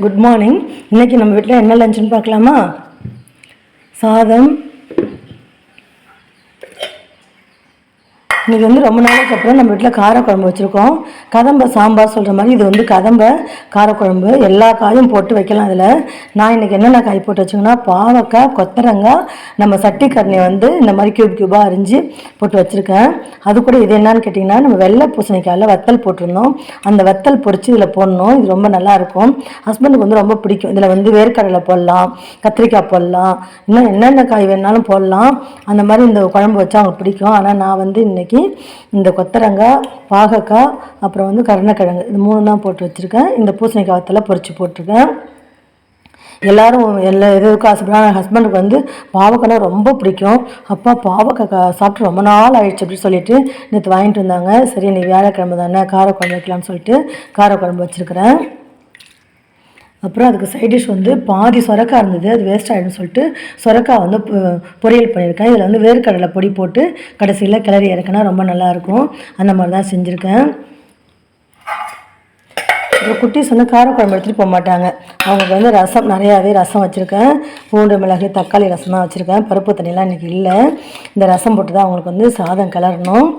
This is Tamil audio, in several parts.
குட் மார்னிங் இன்னைக்கு நம்ம வீட்டில் என்ன லஞ்சுன்னு பார்க்கலாமா? சாதம் இன்றைக்கி வந்து ரொம்ப நாளைக்கு அப்புறம் நம்ம வீட்டில் காரக்குழம்பு வச்சுருக்கோம். கதம்ப சாம்பார் சொல்கிற மாதிரி இது வந்து கதம்ப காரக்குழம்பு எல்லா காயும் போட்டு வைக்கலாம் அதில். நான் இன்றைக்கி என்னென்ன காய் போட்டு வச்சுங்கன்னா பாவக்காய் கொத்தரங்காய் நம்ம சட்டி வந்து இந்த மாதிரி கியூப் கியூபாக அரிஞ்சு போட்டு வச்சுருக்கேன். அது கூட இது என்னன்னு கேட்டிங்கன்னா நம்ம வெள்ளை பூசணிக்காயில் வத்தல் போட்டிருந்தோம். அந்த வத்தல் பொறிச்சு இதில் போடணும். இது ரொம்ப நல்லாயிருக்கும் ஹஸ்பண்டுக்கு வந்து ரொம்ப பிடிக்கும். இதில் வந்து வேர்க்கடலை போடலாம் கத்திரிக்காய் போடலாம் இன்னும் என்னென்ன காய் வேணாலும் போடலாம். அந்த மாதிரி இந்த குழம்பு வச்சா அவங்களுக்கு பிடிக்கும். ஆனால் நான் வந்து இன்றைக்கி இந்த கொத்தரங்காய் பாகக்காய் அப்புறம் வந்து கருணக்கிழங்கு. இது மூணு தான் போட்டு வச்சுருக்கேன். இந்த பூசணிக்காய் வத்தலை பொரிச்சு போட்டிருக்கேன். எல்லாரும் எல்லா எதுக்கும் ஆசைப்படுறாங்க ஹஸ்பண்டுக்கு வந்து பாவக்காய்னா ரொம்ப பிடிக்கும். அப்பா பாவக்காய் சாப்பிட்டு ரொம்ப நாள் ஆயிடுச்சு அப்படின்னு சொல்லிட்டு நேற்று வாங்கிட்டு வந்தாங்க. சரி நீ வியாழக்கிழமை தானே காரக்குழம்பு வைக்கலாம்னு சொல்லிட்டு காரக்குழம்பு வச்சுருக்கிறேன். அப்புறம் அதுக்கு சைட் டிஷ் வந்து பாதி சொரக்காய் இருந்தது அது வேஸ்ட் ஆகிடும்னு சொல்லிட்டு சொரக்காய் வந்து பொ- பொரியல் பண்ணியிருக்கேன். இதில் வந்து வேர்க்கடலை பொடி போட்டு கடைசியில் கிளறி இறக்குனா ரொம்ப நல்லாயிருக்கும் அந்த மாதிரி தான் செஞ்சுருக்கேன். அப்புறம் குட்டீஸ் வந்து காரக்குழம்பு எடுத்துகிட்டு போக மாட்டாங்க. அவங்களுக்கு வந்து ரசம் நிறையாவே ரசம் வச்சுருக்கேன். பூண்டு மிளகு தக்காளி ரசம் தான் வச்சுருக்கேன். பருப்பு தண்ணிலாம் இன்றைக்கி இல்லை. இந்த ரசம் போட்டு தான் அவங்களுக்கு வந்து சாதம் கிளறணும்.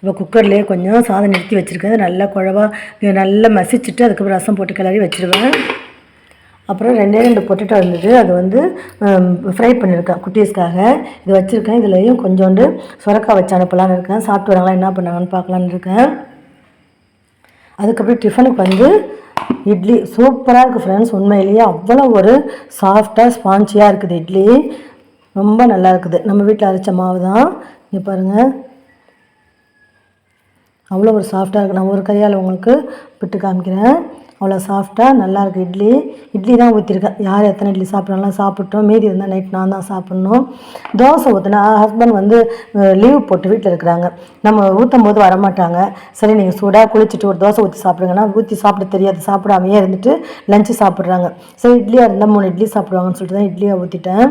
இப்போ குக்கர்லேயே கொஞ்சம் சாதம் நிறுத்தி வச்சுருக்கேன். நல்லா குழவா நல்லா மசிச்சுட்டு அதுக்கப்புறம் ரசம் போட்டு கிளறி வச்சுருவேன். அப்புறம் ரெண்டே ரெண்டு பொட்டேட்டோ இருந்தது. அது வந்து ஃப்ரை பண்ணியிருக்கேன் குட்டீஸ்க்காக. இது வச்சுருக்கேன். இதுலேயும் கொஞ்சோண்டு சுரக்காய் வச்சு அனுப்பலான்னு இருக்கேன். சாப்பிட்டு வராங்களா என்ன பண்ணாங்கன்னு பார்க்கலான்னு இருக்கேன். அதுக்கப்புறம் டிஃபனுக்கு வந்து இட்லி. சூப்பராக இருக்குது ஃப்ரெண்ட்ஸ் உண்மையிலேயே அவ்வளோ ஒரு சாஃப்டாக ஸ்பான்ச்சியாக இருக்குது இட்லி. ரொம்ப நல்லா இருக்குது. நம்ம வீட்டில் அரைச்ச மாவு தான் இங்கே பாருங்கள் அவ்வளோ ஒரு சாஃப்டாக இருக்குது நான் ஒரு கையால் உங்களுக்கு விட்டு காமிக்கிறேன். அவ்வளோ சாஃப்டாக நல்லாயிருக்கு இட்லி இட்லி தான் ஊற்றிருக்கேன் யார் எத்தனை இட்லி சாப்பிட்றாங்களோ சாப்பிட்டோம். மீதி இருந்தால் நைட் நான் தான் சாப்பிட்ணும். தோசை ஊற்றினா ஹஸ்பண்ட் வந்து லீவ் போட்டு வீட்டில் இருக்கிறாங்க. நம்ம ஊற்றும் போது வரமாட்டாங்க. சரி நீங்கள் சூடாக குளிச்சுட்டு ஒரு தோசை ஊற்றி சாப்பிடுங்கன்னா ஊற்றி சாப்பிட தெரியாது. சாப்பிடாமையே இருந்துட்டு லஞ்சு சாப்பிட்றாங்க. சரி இட்லியாக இருந்தால் மூணு இட்லி சாப்பிடுவாங்கன்னு சொல்லிட்டு தான் இட்லியாக ஊற்றிட்டேன்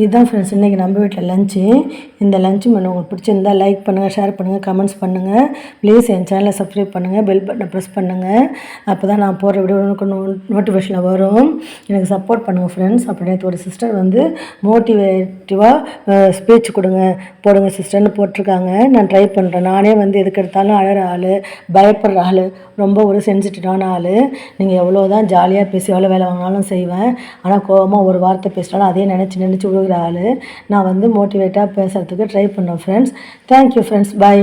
இதுதான் ஃப்ரெண்ட்ஸ் இன்றைக்கி நம்ம வீட்டில் லஞ்சு இந்த லஞ்சு மெனு உங்களுக்கு பிடிச்சிருந்தா லைக் பண்ணுங்கள் ஷேர் பண்ணுங்கள் கமெண்ட்ஸ் பண்ணுங்கள் ப்ளீஸ் என் சேனலை சப்ஸ்கிரைப் பண்ணுங்கள் பெல் பட்டனை ப்ரெஸ் பண்ணுங்கள் அப்போ தான் நான் போகிற வீடியோ உனக்கு நோட்டிஃபிகேஷனில் வரும். எனக்கு சப்போர்ட் பண்ணுங்கள் ஃப்ரெண்ட்ஸ் அப்படி நேற்று ஒரு சிஸ்டர் வந்து மோட்டிவேட்டிவாக ஸ்பீச் கொடுங்க. போடுங்க சிஸ்டர்னு போட்டிருக்காங்க. நான் ட்ரை பண்ணுறேன் நானே வந்து எதுக்கு எடுத்தாலும் அழகிற ஆள் பயப்படுற ஆள் ரொம்ப ஒரு சென்சிட்டிவான ஆள். நீங்கள் எவ்வளோ தான் ஜாலியாக பேசி எவ்வளோ வேலை வாங்கினாலும் செய்வேன். ஆனால் கோவமாக ஒரு வார்த்தை பேசினாலும் அதே நினச்சி நினச்சி விழுகிற ஆள். நான் வந்து மோட்டிவேட்டாக பேசுகிறதுக்கு ட்ரை பண்ணேன் ஃப்ரெண்ட்ஸ் தேங்க்யூ ஃப்ரெண்ட்ஸ் பை